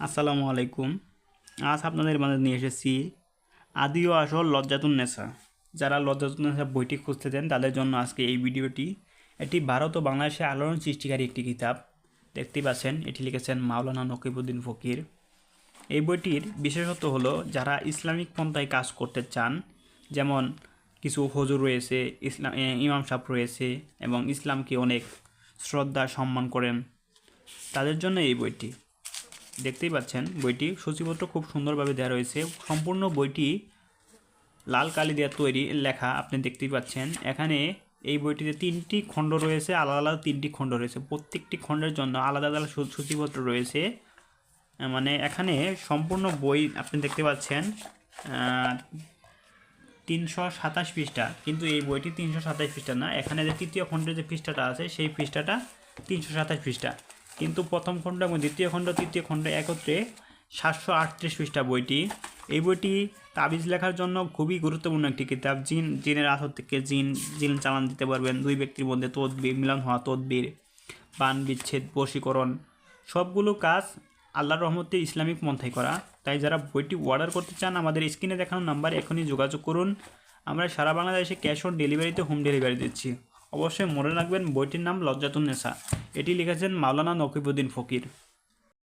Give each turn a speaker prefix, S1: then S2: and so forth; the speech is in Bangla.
S1: আসসালামু আলাইকুম। আজ আপনাদের মাঝে নিয়ে এসেছি আদি ও আসল লজ্জাতুন নেশা। যারা লজ্জাতুন নেশা বইটি খুঁজতে চান, তাদের জন্য আজকে এই ভিডিওটি এটি ভারত ও বাংলাদেশের আলোড়ন সৃষ্টিকারী একটি কিতাব। দেখতে পাচ্ছেন, এটি লিখেছেন মাওলানা নকিবুদ্দিন ফকির। এই বইটির বিশেষত্ব হলো, যারা ইসলামিক পন্থায় কাজ করতে চান, যেমন কিছু হজুর রয়েছে, ইসলাম ইমাম সাহেব রয়েছে এবং ইসলামকে অনেক শ্রদ্ধা, সম্মান করেন, তাদের জন্য এই বইটি। দেখতেই পাচ্ছেন, বইটি সূচিপত্র খুব সুন্দরভাবে দেওয়া রয়েছে। সম্পূর্ণ বইটি লাল কালি দেওয়া তৈরি লেখা, আপনি দেখতেই পাচ্ছেন। এখানে এই বইটিতে তিনটি খণ্ড রয়েছে, আলাদা আলাদা তিনটি খণ্ড রয়েছে। প্রত্যেকটি খণ্ডের জন্য আলাদা আলাদা সূচিপত্র রয়েছে। মানে এখানে সম্পূর্ণ বই আপনি দেখতে পাচ্ছেন তিনশো সাতাশ পৃষ্ঠা। কিন্তু এই বইটি তিনশো সাতাশ পৃষ্ঠা না। এখানে যে তৃতীয় খণ্ডের যে পৃষ্ঠাটা আছে, সেই পৃষ্ঠাটা তিনশো সাতাশ পৃষ্ঠা। কিন্তু প্রথম খণ্ড এবং দ্বিতীয় খণ্ড, তৃতীয় খণ্ড একত্রে সাতশো আটত্রিশ পৃষ্ঠা বইটি। এই বইটি তাবিজ লেখার জন্য খুবই গুরুত্বপূর্ণ একটি কিতাব। জিন জিনের আসর থেকে জিন জিন চালান দিতে পারবেন। দুই ব্যক্তির মধ্যে তদবির, মিলন হওয়া তদবির, বান বিচ্ছেদ, বশীকরণ, সবগুলো কাজ আল্লাহর রহমতে ইসলামিক পন্থায় করা। তাই যারা বইটি অর্ডার করতে চান, আমাদের স্ক্রিনে দেখানো নাম্বারে এখনই যোগাযোগ করুন। আমরা সারা বাংলাদেশে ক্যাশ অন ডেলিভারিতে হোম ডেলিভারি দিচ্ছি। অবশ্যই মনে রাখবেন, বইটির নাম লজ্জাতুন নেশা। এটি লিখেছেন মাওলানা নকিবুদ্দিন ফকির।